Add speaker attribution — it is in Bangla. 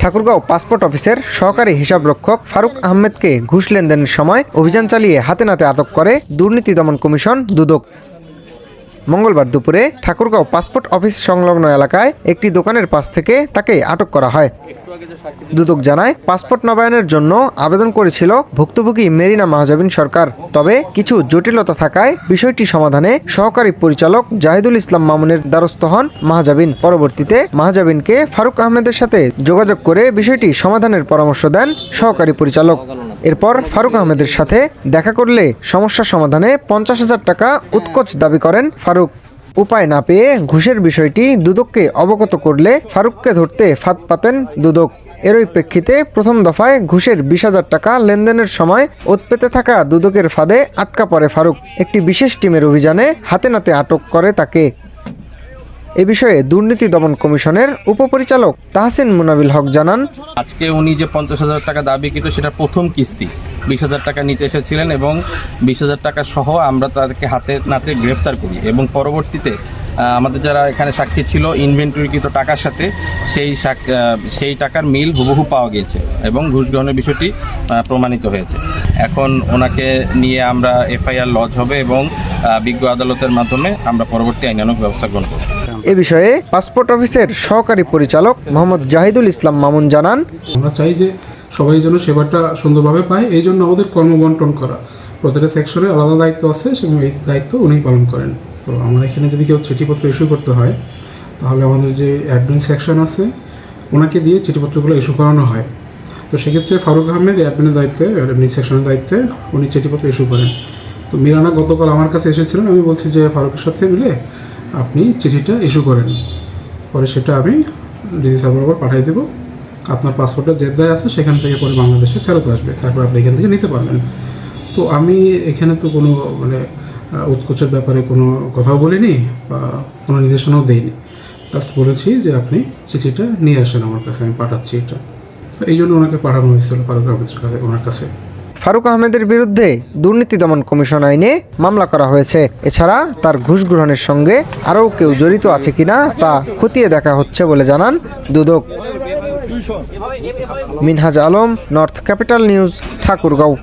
Speaker 1: ঠাকুরগাঁও পাসপোর্ট অফিসের সহকারী হিসাবরক্ষক ফারুক আহমেদকে ঘুষ লেনদেনের সময় অভিযান চালিয়ে হাতে নাতে আটক করে দুর্নীতি দমন কমিশন দুদক। মঙ্গলবার দুপুরে ঠাকুরগাঁও পাসপোর্ট অফিস সংলগ্ন এলাকায় একটি দোকানের পাশ থেকে তাকে আটক করা হয়। দুদক জানায়, পাসপোর্ট নবায়নের জন্য আবেদন করেছিল ভুক্তভোগী মেরিনা মাহজাবিন সরকার। তবে কিছু জটিলতা থাকায় বিষয়টি সমাধানে সহকারী পরিচালক জাহিদুল ইসলাম মামুনের দ্বারস্থ হন মাহজাবিন। পরবর্তীতে মাহজাবিনকে ফারুক আহমেদের সাথে যোগাযোগ করে বিষয়টি সমাধানের পরামর্শ দেন সহকারী পরিচালক। এরপর ফারুক আহমেদের সাথে দেখা করলে সমস্যা সমাধানে পঞ্চাশ হাজার টাকা উৎকোচ দাবি করেন ফারুক। উপায় না পেয়ে ঘুষের বিষয়টি দুদককে অবগত করলে ফারুককে ধরতে ফাঁদ পাতেন দুদক। এরই প্রেক্ষিতে প্রথম দফায় ঘুষের বিশ হাজার টাকা লেনদেনের সময় উৎপেতে থাকা দুদকের ফাঁদে আটকা পড়ে ফারুক। একটি বিশেষ টিমের অভিযানে হাতে নাতে আটক করে তাকে। এ বিষয়ে দুর্নীতি দমন কমিশনের উপপরিচালক তাহসিন মুনাবিল হক জানান,
Speaker 2: আজকে উনি যে পঞ্চাশ হাজার টাকা দাবি কিন্তু সেটা প্রথম কিস্তি। বিশ হাজার টাকা নিতে এসেছিলেন এবং বিশ হাজার টাকা সহ আমরা তাদেরকে হাতে নাতে গ্রেফতার করি এবং পরবর্তীতে আমাদের যারা এখানে সাক্ষী ছিল ইনভেন্টরিকৃত টাকার সাথে সেই সেই টাকার মিল হুবহু পাওয়া গিয়েছে এবং ঘুষ গ্রহণের বিষয়টি প্রমাণিত হয়েছে। এখন ওনাকে নিয়ে আমরা এফআইআর লজ হবে এবং বিজ্ঞ আদালতের মাধ্যমে আমরা পরবর্তী আইনানুগ ব্যবস্থা গ্রহণ করব।
Speaker 1: এ বিষয়ে পাসপোর্ট অফিসের সহকারী পরিচালক মোহাম্মদ জাহিদুল ইসলাম মামুন জানান।
Speaker 3: আমরা চাই যে সবাই যেন সেবাটা সুন্দরভাবে পায় এই জন্য আমাদের কর্মবন্টন করা। প্রতিটা সেকশনের আলাদা দায়িত্ব আছে এবং এই দায়িত্ব উনি পালন করেন। তো আমার এখানে যদি কেউ চিঠিপত্র ইস্যু করতে হয়, তাহলে আমাদের যে অ্যাডমিন সেকশন আছে, ওনাকে দিয়ে চিঠিপত্রগুলো ইস্যু করানো হয়। তো সেক্ষেত্রে ফারুক আহমেদ অ্যাডমিনের দায়িত্বে অ্যাডমিন সেকশনের দায়িত্বে উনি চিঠিপত্র ইস্যু করেন। তো মিরানা গতকাল আমার কাছে এসেছিলেন, আমি বলছি যে ফারুকের সাথে মিলে আপনি চিঠিটা ইস্যু করেন। পরে সেটা আমি ডিসি সাহেবের উপর পাঠিয়ে দেবো। আপনার পাসপোর্টটা জেদ্দায় আছে, সেখান থেকে পরে বাংলাদেশে ফেরত আসবে। তারপর আপনি এখান থেকে নিতে পারবেন। তো আমি এখানে তো কোনো মানে উৎকোচের ব্যাপারে কোনো কথাও বলিনি বা কোনো নির্দেশনাও দেইনি। জাস্ট বলেছি যে আপনি চিঠিটা নিয়ে আসেন আমার কাছে, আমি পাঠাচ্ছি এটা। তো এই জন্য ওনাকে পাঠানো হয়েছিল ফারুক আহমেদের কাছে ওনার কাছে।
Speaker 1: ফারুক আহমেদের বিরুদ্ধে দুর্নীতি দমন কমিশন আইনে মামলা করা হয়েছে। এছাড়া তার ঘুষ গ্রহণের সঙ্গে আরও কেউ জড়িত আছে কিনা তা খতিয়ে দেখা হচ্ছে বলে জানান Dudok. Minhaj Alam, north capital news, Thakurgaon.